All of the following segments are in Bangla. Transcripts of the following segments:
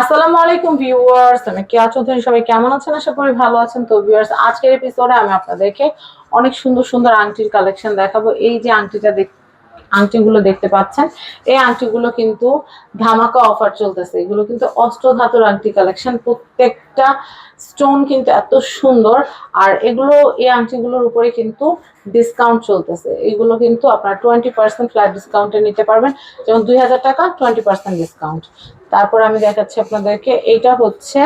আসসালামু আলাইকুম ভিউয়ার্স, আমি কেয়া চৌধুরী, সবাই কেমন আছেন? আশা করি ভালো আছেন। তো ভিউয়ার্স, আজকের এপিসোডে আমি আপনাদেরকে অনেক সুন্দর সুন্দর আংটির কালেকশন দেখাবো। এই যে আংটিটা দেখ, আংটিগুলো দেখতে পাচ্ছেন, এই আংটিগুলো কিন্তু ধামাকা অফার চলতেছে। এগুলো কিন্তু অস্ত্র ধাতুর আংটি কালেকশন প্রত্যেকটা স্টোন কিন্তু এত সুন্দর, আর এগুলো, এই আংটিগুলোর উপরে কিন্তু ডিসকাউন্ট চলতেছে। এগুলো কিন্তু আপনার টোয়েন্টি পার্সেন্ট ফ্ল্যাট ডিসকাউন্টে নিতে পারবেন। যেমন দুই হাজার টাকা টোয়েন্টি পার্সেন্ট ডিসকাউন্ট তারপর আমি দেখাচ্ছি আপনাদেরকে এইটা হচ্ছে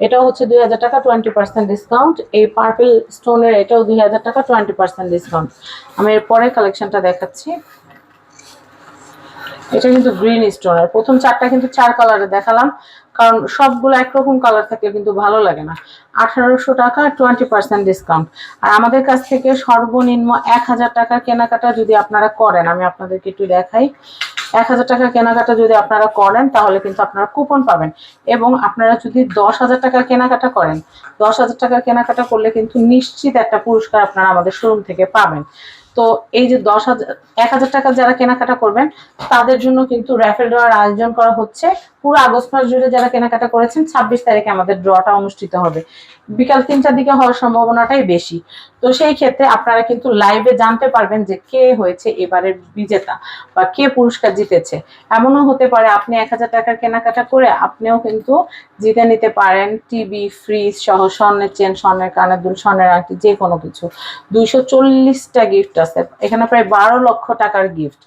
এটা হচ্ছে দুই হাজার টাকা টোয়েন্টি পার্সেন্ট ডিসকাউন্ট এই পার্পল স্টোনের এটাও দুই হাজার টাকা টোয়েন্টি পার্সেন্ট ডিসকাউন্ট আমি এর পরের কালেকশনটা দেখাচ্ছি। এটা কিন্তু গ্রিন স্টোনের প্রথম চারটা কিন্তু চার কালারে দেখালাম, কারণ সবগুলো একরকম কালার থাকলে কিন্তু ভালো লাগে না। আঠারোশো টাকা টোয়েন্টি পার্সেন্ট ডিসকাউন্ট আর আমাদের কাছ থেকে সর্বনিম্ন এক হাজার টাকার কেনাকাটা যদি আপনারা করেন, আমি আপনাদেরকে একটু দেখাই। এক হাজার টাকা কেনাকাটা যদি আপনারা করেন, তাহলে কিন্তু আপনারা কুপন পাবেন। এবং আপনারা যদি দশ হাজার টাকা কেনাকাটা করেন, দশ হাজার টাকার কেনাকাটা করলে কিন্তু নিশ্চিত একটা পুরস্কার আপনারা আমাদের শোরুম থেকে পাবেন। তো এই যে দশ হাজার, এক হাজার টাকা যারা কেনাকাটা করবেন, তাদের জন্য কিন্তু র্যাফেল ড্রয়ার আয়োজন করা হচ্ছে। পুরো আগস্ট মাস জুড়ে যারা কেনাকাটা করেছেন, ছাব্বিশ তারিখে আমাদের ড্রটা অনুষ্ঠিত হবে। বিকাল তিনটার দিকে হওয়ার সম্ভাবনাটাই বেশি। তো সেই ক্ষেত্রে আপনারা কিন্তু লাইভে জানতে পারবেন যে কে হয়েছে এবারের বিজেতা বা কে পুরস্কার জিতেছে। এমনও হতে পারে আপনি এক হাজার টাকার কেনাকাটা করে আপনিও কিন্তু জিতে নিতে পারেন টিভি ফ্রিজ সহ স্বর্ণের চেন স্বর্ণের কানের দুল, স্বর্ণের আংটি, যে কোনো কিছু। দুইশো চল্লিশটা গিফট আছে। এখানে প্রায় বারো লক্ষ টাকার গিফট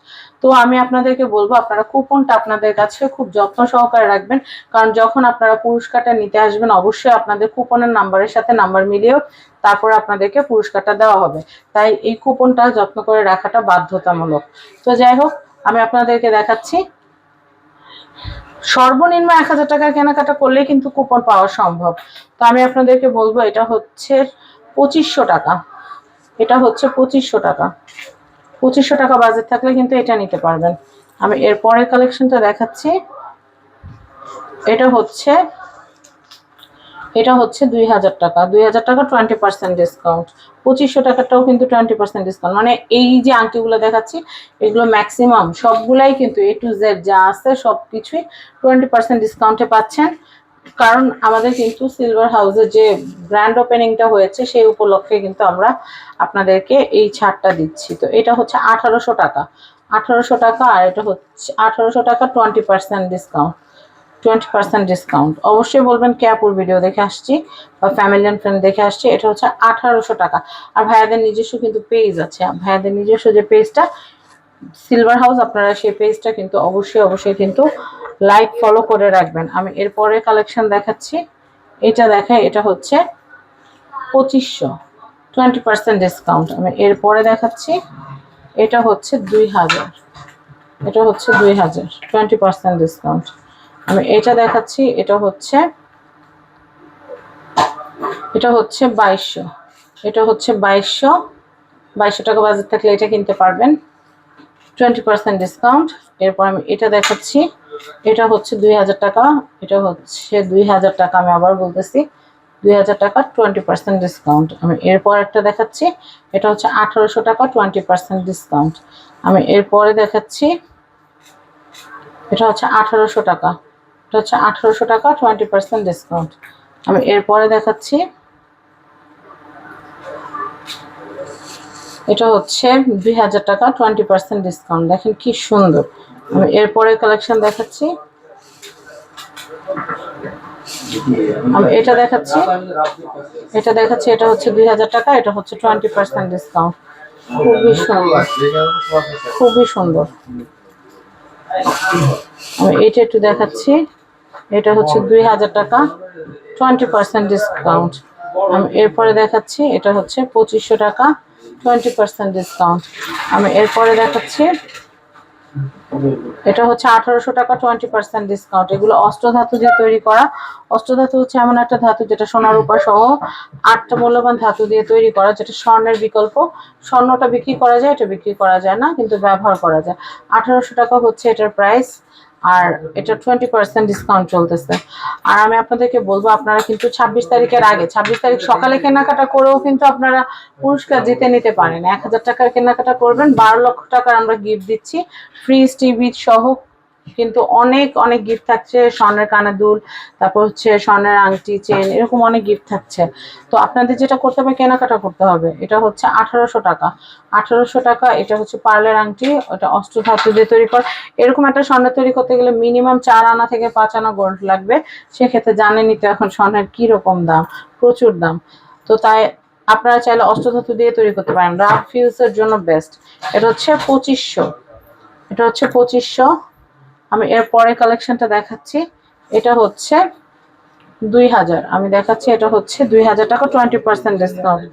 তো আমি আপনাদেরকে বলব, আপনারা কুপনটা আপনাদের কাছে খুব যত্ন সহকারে রাখবেন। কারণ যখন আপনারা পুরস্কারটা নিতে আসবেন, অবশ্যই আপনাদের কুপনের নাম্বারের সাথে নাম্বার মিলিয়েও তারপর আপনাদেরকে পুরস্কারটা দেওয়া হবে। তাই এই কুপনটা যত্ন করে রাখাটা বাধ্যতামূলক। তো যাই হোক, আমি আপনাদেরকে দেখাচ্ছি। সর্বনিম্ন এক হাজার টাকার কেনাকাটা করলেই কিন্তু কুপন পাওয়া সম্ভব। তো আমি আপনাদেরকে বলব, এটা হচ্ছে পঁচিশশো টাকা। এটা হচ্ছে পঁচিশশো টাকা। পঁচিশশো টাকা বাজেট থাকলে কিন্তু এটা নিতে পারবেন। আমি এর পরের কালেকশনটা দেখাচ্ছি। এটা হচ্ছে এটা হচ্ছে দুই হাজার টাকা। দুই হাজার টাকা টোয়েন্টি পার্সেন্ট ডিসকাউন্ট পঁচিশশো টাকাটাও কিন্তু টোয়েন্টি পার্সেন্ট ডিসকাউন্ট মানে এই যে আংটিগুলো দেখাচ্ছি, এগুলো ম্যাক্সিমাম সবগুলাই কিন্তু এ টু জেড যা আছে সব কিছুই টোয়েন্টি পার্সেন্ট ডিসকাউন্টে পাচ্ছেন। কারণ আমাদের কিন্তু সিলভার হাউসের যে গ্র্যান্ড ওপেনিংটা হয়েছে, সেই উপলক্ষে কিন্তু আমরা আপনাদেরকে এই ছাড়টা দিচ্ছি। তো এটা হচ্ছে আঠারোশো টাকা। আঠারোশো টাকা আর এটা হচ্ছে, আঠারোশো টাকা twenty percent discount twenty percent discount অবশ্যই বলবেন ক্যাপুর ভিডিও দেখে আসছি বা ফ্যামিলি অ্যান্ড ফ্রেন্ড দেখে আসছি, এটা হচ্ছে আঠারোশো টাকা। আর ভাইয়াদের নিজস্ব কিন্তু পেজ আছে। ভাইয়াদের নিজস্ব যে পেজটা সিলভার হাউস আপনারা সেই পেজটা কিন্তু অবশ্যই অবশ্যই কিন্তু লাইক ফলো করে রাখবেন। আমি এরপরে কালেকশন দেখাচ্ছি। এটা দেখায় এটা হচ্ছে পঁচিশশো টোয়েন্টি পার্সেন্ট ডিসকাউন্ট আমি এরপরে দেখাচ্ছি, এটা হচ্ছে দুই হাজার। এটা হচ্ছে দুই হাজার টোয়েন্টি পার্সেন্ট ডিসকাউন্ট আমি এটা দেখাচ্ছি, এটা হচ্ছে এটা হচ্ছে বাইশশো। এটা হচ্ছে বাইশশো বাইশশো টাকা বাজার থাকলে এটা কিনতে পারবেন। টোয়েন্টি পার্সেন্ট ডিসকাউন্ট এরপর আমি এটা দেখাচ্ছি। এটা হচ্ছে দুই হাজার টাকা। এটা হচ্ছে দুই হাজার টাকা আমি আবার বলতেছি। দুই হাজার টাকা টোয়েন্টি পার্সেন্ট ডিসকাউন্ট আমি এরপর একটা দেখাচ্ছি। এটা হচ্ছে আঠারোশো টাকা টোয়েন্টি পার্সেন্ট ডিসকাউন্ট আমি এরপরে দেখাচ্ছি। এটা হচ্ছে আঠারোশো টাকা। এটা হচ্ছে আঠারোশো টাকা টোয়েন্টি পার্সেন্ট ডিসকাউন্ট আমি এরপরে দেখাচ্ছি। এটা হচ্ছে দুই হাজার টাকা টোয়েন্টি পার্সেন্ট ডিসকাউন্ট দেখেন কি সুন্দর। আমি এরপরে কালেকশন দেখাচ্ছি। আমি এটা দেখাচ্ছি। এটা দেখাচ্ছি, এটা হচ্ছে দুই হাজার টাকা, এটা হচ্ছে টোয়েন্টি পার্সেন্ট ডিসকাউন্ট খুবই সুন্দর। খুবই সুন্দর। আমি এটা একটু দেখাচ্ছি। এটা হচ্ছে দুই হাজার টাকা টোয়েন্টি পার্সেন্ট ডিসকাউন্ট আমি এরপরে দেখাচ্ছি, এটা হচ্ছে পঁচিশশো টাকা। টোয়েন্টি পার্সেন্ট ডিসকাউন্ট আমি এরপরে দেখাচ্ছি। এটা হচ্ছে আঠারোশো টাকা টোয়েন্টি পার্সেন্ট ডিসকাউন্ট এগুলো অষ্টধাতু দিয়ে তৈরি করা। অষ্টধাতু হচ্ছে এমন একটা ধাতু যেটা সোনার উপর সহ আটটা মূল্যবান ধাতু দিয়ে তৈরি করা, যেটা স্বর্ণের বিকল্প। স্বর্ণটা বিক্রি করা যায়, এটা বিক্রি করা যায় না, কিন্তু ব্যবহার করা যায়। আঠারোশো টাকা হচ্ছে এটার প্রাইস আর এটা টোয়েন্টি পার্সেন্ট ডিসকাউন্ট চলতেছে। আর আমি আপনাদেরকে বলব, আপনারা কিন্তু ছাব্বিশ তারিখের আগে, ছাব্বিশ তারিখ সকালে কেনাকাটা করেও কিন্তু আপনারা পুরস্কার জিতে নিতে পারেন। এক হাজার টাকার কেনাকাটা করবেন, বারো লক্ষ টাকার আমরা গিফট দিচ্ছি। ফ্রিজ টিভি সহ কিন্তু অনেক অনেক গিফট থাকছে। স্বর্ণের কানের দুল তারপর হচ্ছে স্বর্ণের আংটি চেন এরকম অনেক গিফট থাকছে। তো আপনাদের যেটা করতে হবে, কেনাকাটা করতে হবে। এটা হচ্ছে আঠারোশো টাকা। আঠারোশো টাকা, এটা হচ্ছে পার্লের আংটি, ওটা অষ্টধাতু দিয়ে তৈরি কর। এরকম একটা স্বর্ণের তৈরি করতে গেলে মিনিমাম চার আনা থেকে পাঁচ আনা গোল্ড লাগবে। সেক্ষেত্রে জানেনই তো এখন স্বর্ণের কি রকম দাম, প্রচুর দাম। তো তাই আপনারা চাইলে অষ্টধাতু দিয়ে তৈরি করতে পারেন। রাফ ফিউজের জন্য বেস্ট এটা হচ্ছে পঁচিশশো। এটা হচ্ছে পঁচিশশো। আমি এর পরে কালেকশনটা দেখাচ্ছি। এটা হচ্ছে দুই হাজার। আমি দেখাচ্ছি, এটা হচ্ছে দুই হাজার টাকা টোয়েন্টি পার্সেন্ট ডিসকাউন্ট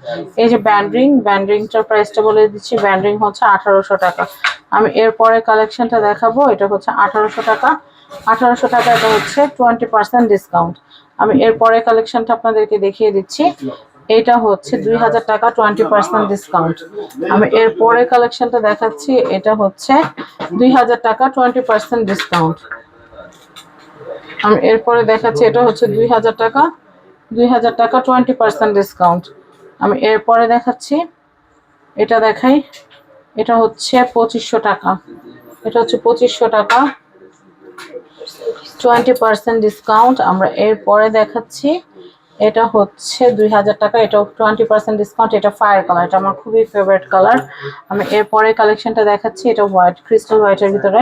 এই যে ব্যান্ড রিং ব্যান্ড প্রাইসটা বলে দিচ্ছি। ব্যান্ড রিং হচ্ছে আঠারোশো টাকা। আমি এর পরে কালেকশনটা দেখাবো, এটা হচ্ছে আঠারোশো টাকা। আঠারোশো টাকা, এটা হচ্ছে টোয়েন্টি পার্সেন্ট ডিসকাউন্ট আমি এর পরে কালেকশনটা আপনাদেরকে দেখিয়ে দিচ্ছি। এটা হচ্ছে দুই হাজার টাকা টোয়েন্টি পার্সেন্ট ডিসকাউন্ট আমি এর পরে কালেকশনটা দেখাচ্ছি, এটা হচ্ছে দুই হাজার টাকা টোয়েন্টি পার্সেন্ট ডিসকাউন্ট আমি এরপরে দেখাচ্ছি, এটা হচ্ছে দুই হাজার টাকা, দুই হাজার টাকা টোয়েন্টি পার্সেন্ট ডিসকাউন্ট আমি এরপরে দেখাচ্ছি, এটা দেখাই, এটা হচ্ছে পঁচিশশো টাকা। এটা হচ্ছে পঁচিশশো টাকা টোয়েন্টি পার্সেন্ট ডিসকাউন্ট আমরা এরপরে দেখাচ্ছি এটা হচ্ছে দুই হাজার টাকা এটা টোয়েন্টি পার্সেন্ট ডিসকাউন্ট এটা ফায়ার কালার এটা আমার খুবই ফেভারিট কালার আমি এরপরে কালেকশনটা দেখাচ্ছি, এটা হোয়াইট ক্রিস্টাল হোয়াইটের ভিতরে।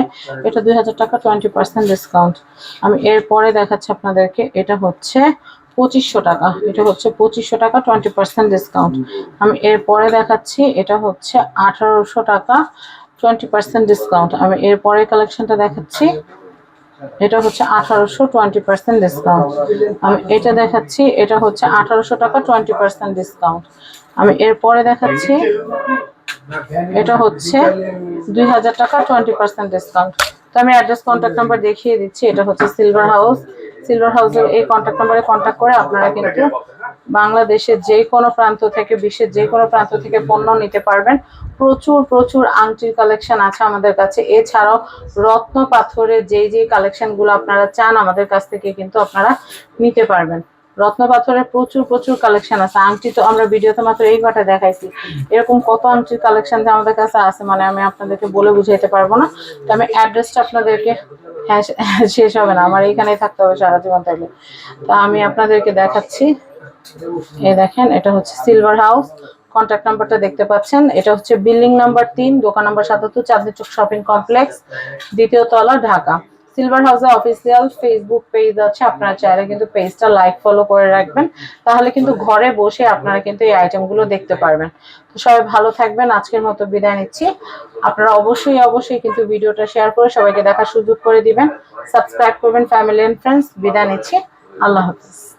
এটা দুই হাজার টাকা টোয়েন্টি পার্সেন্ট ডিসকাউন্ট আমি এরপরে দেখাচ্ছি আপনাদেরকে, এটা হচ্ছে পঁচিশশো টাকা, এটা হচ্ছে পঁচিশশো টাকা টোয়েন্টি পার্সেন্ট ডিসকাউন্ট আমি এরপরে দেখাচ্ছি, এটা হচ্ছে আঠারোশো টাকা টোয়েন্টি পার্সেন্ট ডিসকাউন্ট আমি এরপরে কালেকশনটা দেখাচ্ছি এটা হচ্ছে আঠারোশো টোয়েন্টি পার্সেন্ট ডিসকাউন্ট আমি এটা দেখাচ্ছি, এটা হচ্ছে আঠারোশো টাকা টোয়েন্টি পার্সেন্ট ডিসকাউন্ট আমি এরপরে দেখাচ্ছি, এটা হচ্ছে দুই হাজার টাকা টোয়েন্টি পার্সেন্ট ডিসকাউন্ট তো আমি অ্যাড্রেস কন্ট্যাক্ট নাম্বার দেখিয়ে দিচ্ছি, এটা হচ্ছে সিলভার হাউস সিলভার হাউসের এই কন্ট্যাক্ট নাম্বারে কন্ট্যাক্ট করে আপনারা কিন্তু বাংলাদেশের যে কোনো প্রান্ত থেকে, বিশ্বের যে কোনো প্রান্ত থেকে পণ্য নিতে পারবেন। প্রচুর প্রচুর আংটির কালেকশন আছে আমাদের কাছে। এছাড়াও রত্ন পাথরের যেই যেই কালেকশনগুলো আপনারা চান, আমাদের কাছ থেকে কিন্তু আপনারা নিতে পারবেন। রত্ন পাথরের প্রচুর প্রচুর কালেকশন আছে। আংটি তো আমরা ভিডিওতে মাত্র এই কটা দেখাইছি। এরকম কত আংটির কালেকশন আমাদের কাছে আছে মানে আমি আপনাদেরকে বলে বুঝাইতে পারব না। তো আমি অ্যাড্রেসটা আপনাদেরকে হ্যাঁ শেষ হবে না। আমার এইখানেই থাকতে হবে সারা জীবন থাকলে তো আমি আপনাদেরকে দেখাচ্ছি। এই দেখেন, এটা হচ্ছে সিলভার হাউস কন্ট্যাক্ট নাম্বারটা দেখতে পাচ্ছেন। এটা হচ্ছে বিল্ডিং নাম্বার তিন, দোকান নাম্বার সাতাত্তর, চাঁদনি চোখ শপিং কমপ্লেক্স দ্বিতীয় তলা, ঢাকা। সিলভার হাউসের অফিসিয়াল ফেসবুক পেজ আছে আপনারা চাইলে কিন্তু পেজটা লাইক ফলো করে রাখবেন। তাহলে কিন্তু ঘরে বসে আপনারা কিন্তু এই আইটেমগুলো দেখতে পারবেন। তো সবাই ভালো থাকবেন আজকের মতো বিদায় নিচ্ছি। আপনারা অবশ্যই অবশ্যই কিন্তু ভিডিওটা শেয়ার করে সবাইকে দেখার সুযোগ করে দিবেন। সাবস্ক্রাইব করবেন ফ্যামিলি অ্যান্ড ফ্রেন্ডস বিদায় নিচ্ছি। আল্লাহ হাফিজ।